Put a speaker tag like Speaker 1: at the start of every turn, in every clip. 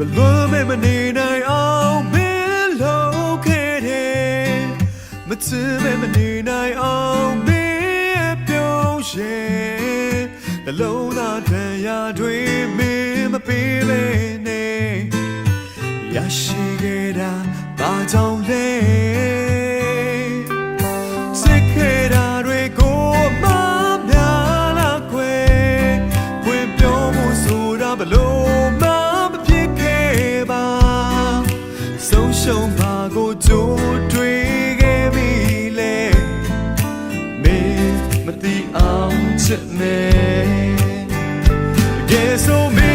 Speaker 1: မလွမ်းမဲမနေနိုင်အောင်မင်းလုံးခဲ့တယ်မချစ်မဲမနေနိုင်အောင်မင်းရဲ့ပြုံးရှင်နှလုံးသားထန်ရာတွေမင်းမပေးလဲနဲ့ရရှိခဲ့ ရှုံးပါကိုကြိုးတွေ့ခဲ့ပြီလေမင်းမသိအောင်ချစ်နေ Guess so me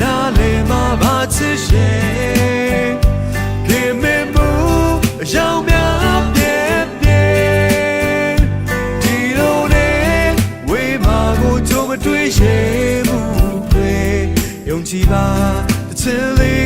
Speaker 1: na le ma ba chi she Give me move ရောင်များပြည့်ပြည့်ဒီလိုနဲ့ဝေးမှာကိုကြုံမတွေ့ရှိမှုတွေယုံကြည်ပါတစ်ချင်လေး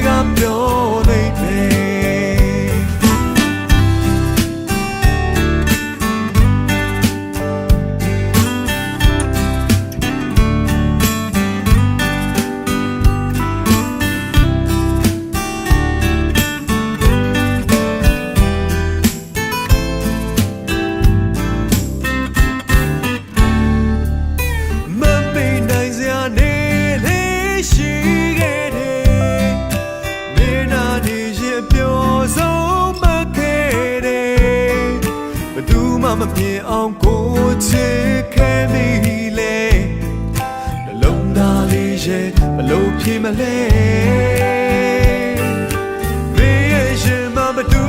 Speaker 1: မှမမြင်အောင်ကိုချစ်ခဲ့မိလေနှလုံးသားလေးရဲ့ဘလို့ဖြစ်မလဲမင်းရဲ့ရှင်မဘသူ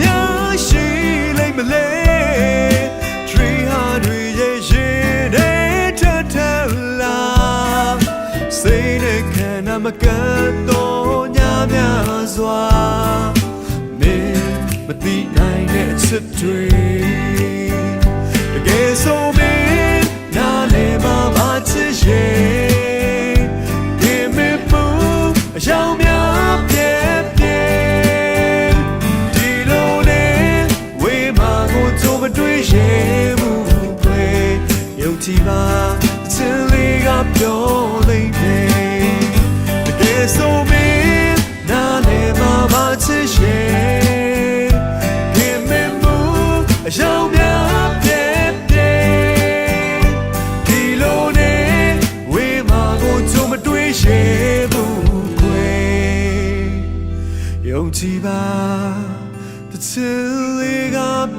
Speaker 1: များရှိလိမ့်မလဲ Tree heart တွေရဲ့ရှင်တဲ့ထထလာစိတ်နဲ့ခံနာမကန်တော့ညများစွာမင်း မသိနိုင်တဲ့အချစ်တွေတကယ်ဆို ကြည်ပါတစ်ချစ်လေးက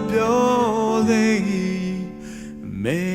Speaker 1: ပြောလိမ့်မယ်